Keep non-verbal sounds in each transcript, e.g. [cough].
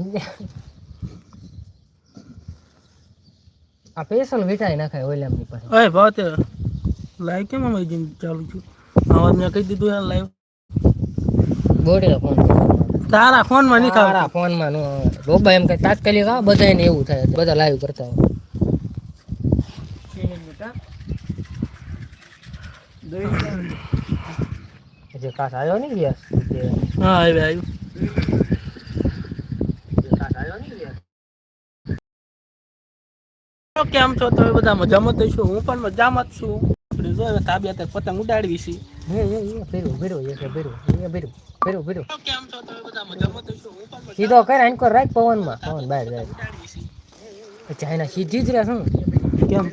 [laughs] આ પેશલ મીઠાઈ નાખાય ઓલેમની પાસે. ઓય ભાવ તે લાઈવ કેમ અમારી જેમ ચાલુ છું આવાજ મેં કહી દીધું યાર લાઈવ. બોડે ફોન તારા ફોનમાં નહીં તારા ફોન ફોનમાં નો રોબા એમ કે તાત્કાલિક આ બધાને એવું થાય. બધા લાઈવ કરતા હોય. જે કાસ આવ્યો ને ગેસ હા આવ્યો આવ્યું કાસ આવ્યો ને ગેસ તો કેમ છો? તમે બધા મજામાં જ છો? હું પણ મજામાં જ છું. આપણે જો હવે પતંગ ઉડાડવી છે. હે હે હે ભેરું ભેરું એ કે એ ભેરું ભેરું ભેરું. કેમ છો? તમે બધા મજામાં જ છો? હું પણ સીધો કર રાખ પવનમાં. પવન બહાર જાય. ચાઇના સીધી જ રહે શું કેમ?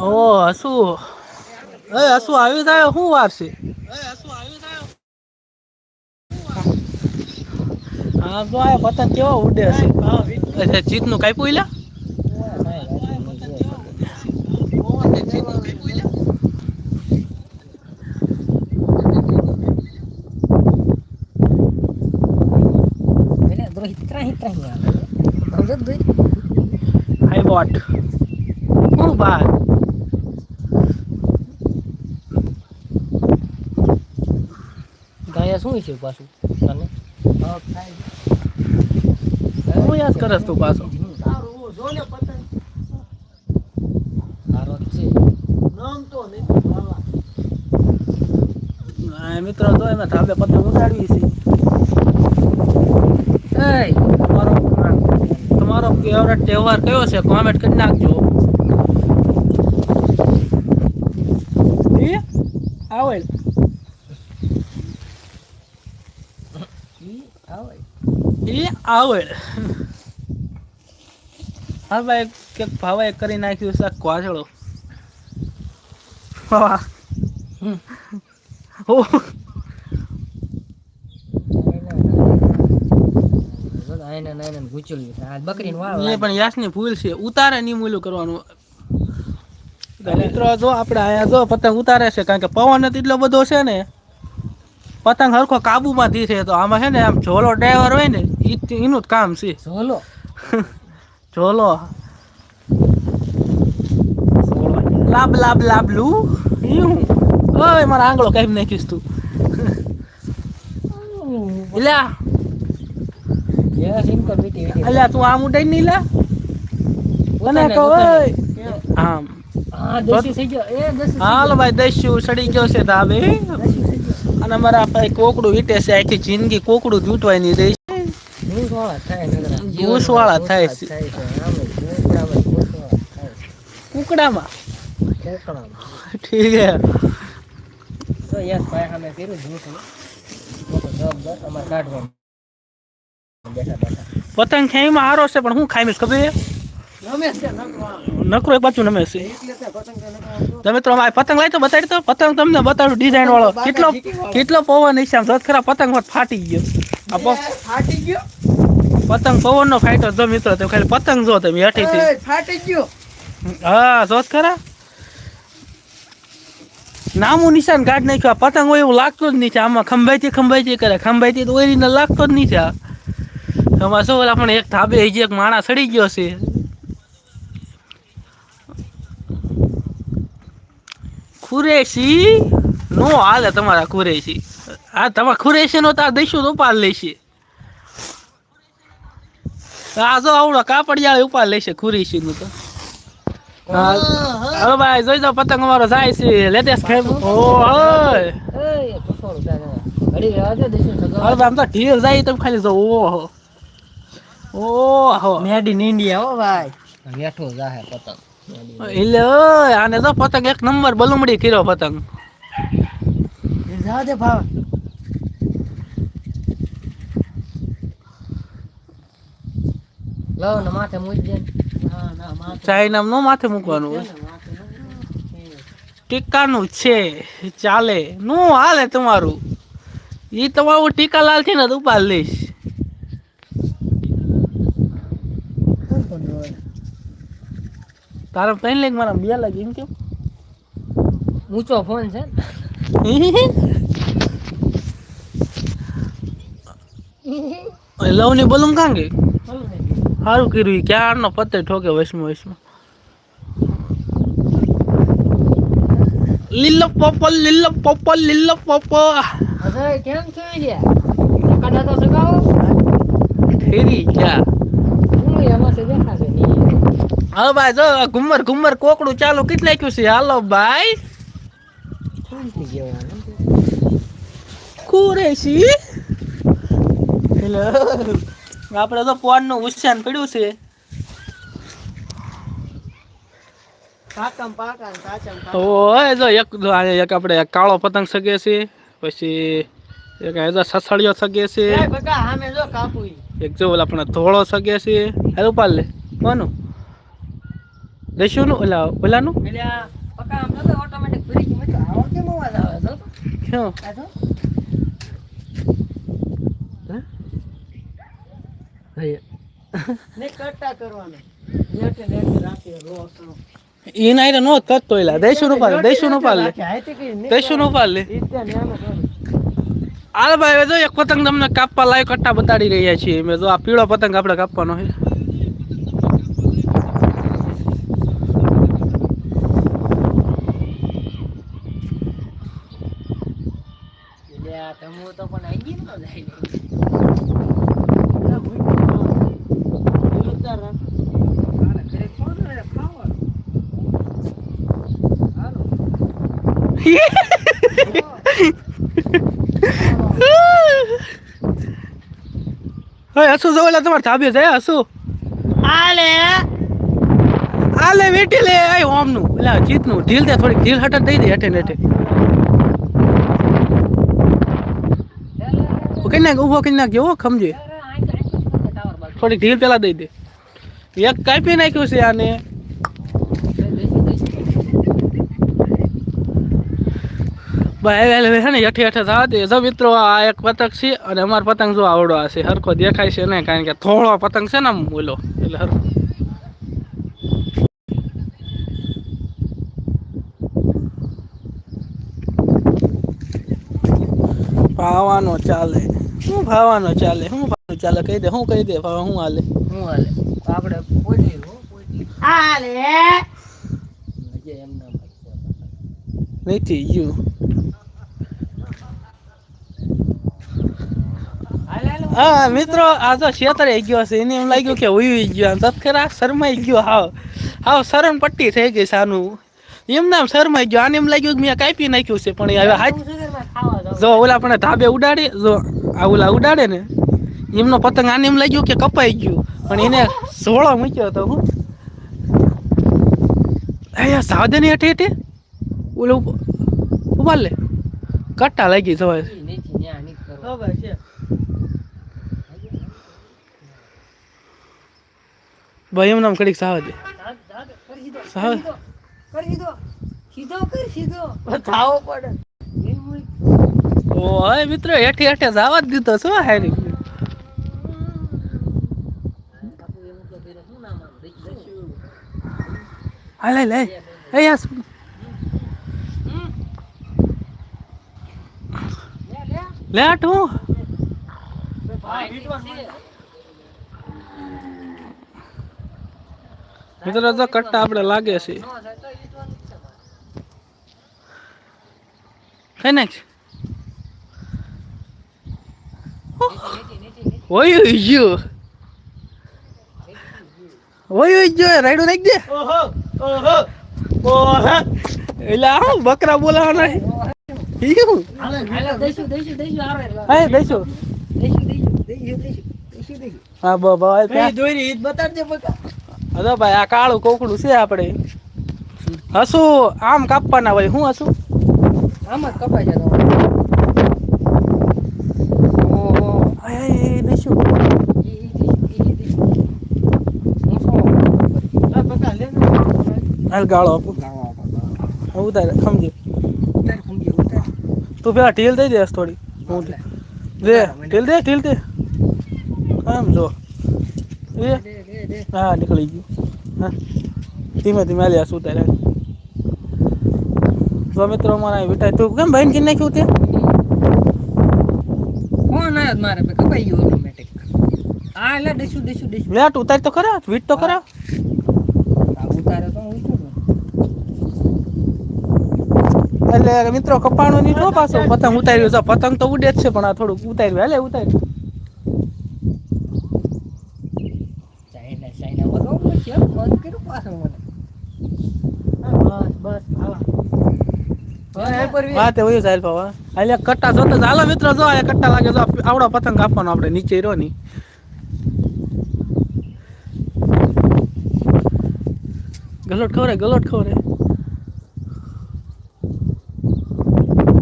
ઓ હસુ. એ હસુ આવી જાય શું વાર છે? હા તો આ પતંગ કેવો ઉડે છે અચ્છા ચીતનું કાપ્યું ઇલા એટલે દો હિત્રા હિત્રા હી આવે સમજો દોઈ હાઈ બોટ હું બાર ગાયા શું છે પાછું તને યાદ કરસ તું પાછો. મિત્રો તો એમાં ધાબે પતંગ ઉડાડવી છે. તમારો તમારો ફેવરેટ તહેવાર કયો છે? કોમેન્ટ કરી નાખજો. આવે એ આવેલ હા ભાઈ કે એક કરી નાખ્યું શાક કોચડો ભાવા ઓ. પણ યાસની ભૂલ છે. ઉતારે નહીં મૂલું કરવાનું. મિત્રો જો આપણે અહીંયા જો પતંગ ઉતારે છે કારણ કે પવન એટલો બધો છે ને પતંગ હરખો કાબુમાં છે. તો આમાં છે ને આમ ઝોલો ડ્રાઈવર હોય ને એનું જ કામ છે. ઝોલો? ઝોલો લાબ લાબ લાબ લુ યું ઓય મારા આંગળો કાઢી નાખીશ તું બીટી અલ્યા તું આમ ઉડાઈ નહીં લે મને કહો આમ હાલો ભાઈ દસ્યુ સડી ગયો છે ધાબે અને અમારા ભાઈ કોકડું વીટે છે આખી જિંદગી કોકડું જૂટવાય નહીં રહી ભૂસ વાળા થાય નગરા ભૂસવાળા થાય છે. કુકડામાં. ઠીક હે તો યસ ભાઈ સામે કર્યું જૂઠું. જવાબદાર અમારે કાઢવાનું. પતંગ ખાઈમાં હારો છે પણ હું ખાઈશ ખબર છે? નકરો એક બાજુ નમે છે. તમે તો અમારે પતંગ લાવી તો બતાડી તો પતંગ તમને બતાડું ડિઝાઇન વાળો. કેટલો કેટલો પવન આમ? જોત ખરા પતંગ ફાટી ગયો. આ ફાટી ગયો? પતંગ પવન નો ફાઈટર જો મિત્રો તમે ખાલી પતંગ જો તમે હેઠી થી ફાટી ગયો. હા જોત ખરા. નામું નિશાન કાઢ નાખ્યું. આ પતંગ હોય એવું લાગતું જ નહીં છે. આમાં ખંભાઈથી ખંભાઈથી કરે. ખંભાઈથી તો ઓરીને લાગતો જ નહીં છે. આમાં શું ઓલા પણ એક ધાબે હજી એક માણસ સડી ગયો છે. ખુરેશી? નો હાલે તમારા ખુરેશી. આ તમારા ખુરેશી નો તાર દઈશું તો ઉપાડ લેશે. આ જો આવડો કાપડિયા ઉપાડ લેશે ખુરેશી નું તો. હા. હવે ભાઈ જોઈ જાઓ પતંગ અમારો જાય છે. લેટેસ્ટ ખેમ ઓ હોય. હવે આમ તો ઢીલ જાય તમે ખાલી જો ઓહો. ઓહો. મેડ ઇન ઇન્ડિયા હો ભાઈ. બેઠો જાહે પતંગ. એટલે આને તો પતંગ એક નંબર બલુમડી કર્યો પતંગ જા દે ભાવ લાવ ને માથે મૂજ દે ના ના માથે ચાઇના નો માથે મૂકવાનું ટીકાનું છે ચાલે નું હાલે તમારું એ તમારું ટીકા લાલ છે ને તો ઉપાડ લઈશ તારે ત્રણ લેગ મારા બે લાગે એમ કેમ? ઊંચો ફોન છે. ને લવની બોલું કાં ગઈ. સારું કર્યું ક્યાં ક્યારનો પત્તે ઠોકે વૈષ્ણવ વૈષ્ણવ. લીલો પોપલ લીલો પોપલ લીલો પોપો કેમ છો ફેરી ક્યાં હું એમાં છે દેખાશે નહીં હા ભાઈ જો ઘુમર ઘુમર કોકડું ચાલુ કેટલી નાખ્યું છે. હાલો ભાઈ. કુરેશી હેલો આપણે તો પોનનું ઉચ્ચાન પડ્યું છે ઓય જો એક એક આપણે એક કાળો પતંગ સગે છે પછી એક આ જો સસળિયો સગે છે. એક જો ઓલા આપણે ધોળો સગે છે. હેલો પાલ લે. કોનું દેશું નું? ઓલા ઓલાનું? જો ને કરતો એલા. પાલ દેશું નું પાલ લે નું પાલ લે હાલ ભાઈ જો એક પતંગ તમને કાપવા લાયક કટ્ટા બતાડી રહ્યા છીએ. મેં જો આ પીળો પતંગ આપણે કાપવાનો છે. તમુ તો પણ ગઈ ન જાય. [laughs] હસુ જો ઓલા તમારે ધાબે છે હસુ? આલે આલે વેટી લે આય એટલે નું એલા જીતનું ઢીલ દે થોડીક ઢીલ હટત દઈ દે હેઠે ને કઈ નાખ ઊભો કઈ નાખજો હો ખમજે. થોડીક ઢીલ પેલા દઈ દે. એક કાપી નાખ્યું છે આને. ભાઈ છે ને, હેઠે મિત્રો, આ એક પતંગ છે અને અમાર પતંગ જો આવડો આ છે હરખો દેખાય છે ને, કારણ કે થોડો પતંગ છે ને આમ બોલો એટલે હરખો. ભાવાનો ચાલે. હું ભાવાનો ચાલે હું ભાવાનું ચાલે કહી દે હું કહી દે ભાવ હું હાલે? હું હાલે? આપણે પોટલી હો પોટલી આલે હજી એમ ના પડશે નથી હાલે હાલે. હા મિત્રો આ તો છેતરે ગયો છે. એને એમ લાગ્યું કે ઉઈ ગયો. તત ખરા શરમાઈ ગયો હાવ. હાવ શરણ પટ્ટી થઈ ગઈ સાનું એમ નામ શરમાઈ ગયો. આને એમ લાગ્યું કે મેં કાપી નાખ્યું છે પણ હવે હાથ જો ઓલા પણ ધાબે ઉડાડે જો આ ઓલા ઉડાડે ને એમનો પતંગ આને એમ લાગ્યું કે કપાઈ ગયું પણ એને સોળો મૂક્યો હતો હું અહીંયા સાવધાની હેઠે હેઠે ઓલો ઊભા લે કટ્ટા લાગી કરવા. ભાઈ એમ નામ કડીક સાવ દે કરી દીધો, સાવ. કરી દીધો, સીધો કર, સીધો. બતાવો પડે. ઓય મિત્રો હેઠે હેઠે જવા જ દીધો શું હારી હા એમ તો પેલો શું નામ આમ? હાલ હાલ યાર શું? લે, લે. લે હું છે. મિત્રો તો કટ્ટા આપણે લાગે છે છે કઈ નાખ ઓય ગયો ઓય ઓય ગયો રાઈડો નાખ દે એટલે બકરા બોલાવાના. અરે ભાઈ આ કાળું કોકડું છે આપણે હસું આમ કાપવાના હોય હું હસું? આમ જ કપાઈ જાય તમારે. ઓહો. આય આય આય દઈશું ઈ, ઈ દસ્યુ, ઈ દસ્યુ. હું શું? આ બકા, લે ને. હાલ ગાળો આપું. ઉતારે સમજી. ઉતાર, ઉતાર. તું પેલા ઢીલ દઈ દેસ થોડી. હું દે ઢીલ દે ઢીલ દે. આમ જો. એ. હા નીકળી ગયું. હા. ધીમે ધીમે આલી શું ઉતારે તો જો મિત્રો મારા વિટાય તું કેમ ભાઈ કિન નાખ્યું તે? ફોન આવ્યો મારે કપાઈ ગયો ઓટોમેટિક હા એટલે ડેશું ડેશું ડેશું લેટ ઉતાર તો ખરા વીટ તો ખરા. ઉતારે તો હું ઉતરું એટલે મિત્રો કપાણું ની છો પાછો પતંગ ઉતાર્યું છે. પતંગ તો ઉડે જ છે પણ આ થોડુંક ઉતાર્યું. હાલે ઉતાર્યું. કટ્ટા જોતા હાલો મિત્રો જો આ કટ્ટા લાગે જો આવડો પતંગ કાપવાનો આપણે નીચે રહ્યો ની ગલોટ ખવરે ગલોટ ખવરે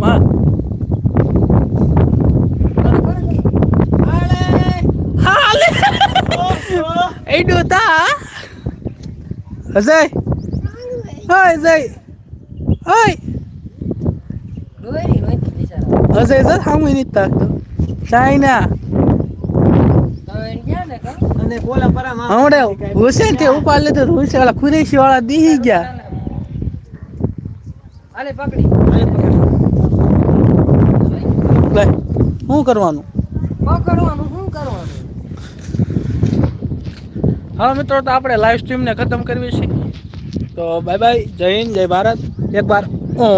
વાહ હાલે એડું તા Ajay hi Ajay hi Ajay sir તાકતો China તમે એને ક્યાં ને કા અને બોલા પરામાં હમણે હુસેન તે ઉપાડ લીધો તો હુસેન વાળા કુરેશી વાળા દીહી ગયા. અરે પકડી. શું કરવાનું? શું કરવાનું હા મિત્રો, તો આપણે લાઈવ સ્ટ્રીમને ખતમ કરવી છે. તો બાય બાય જય હિન્દ, જય ભારત. એક વાર ઓ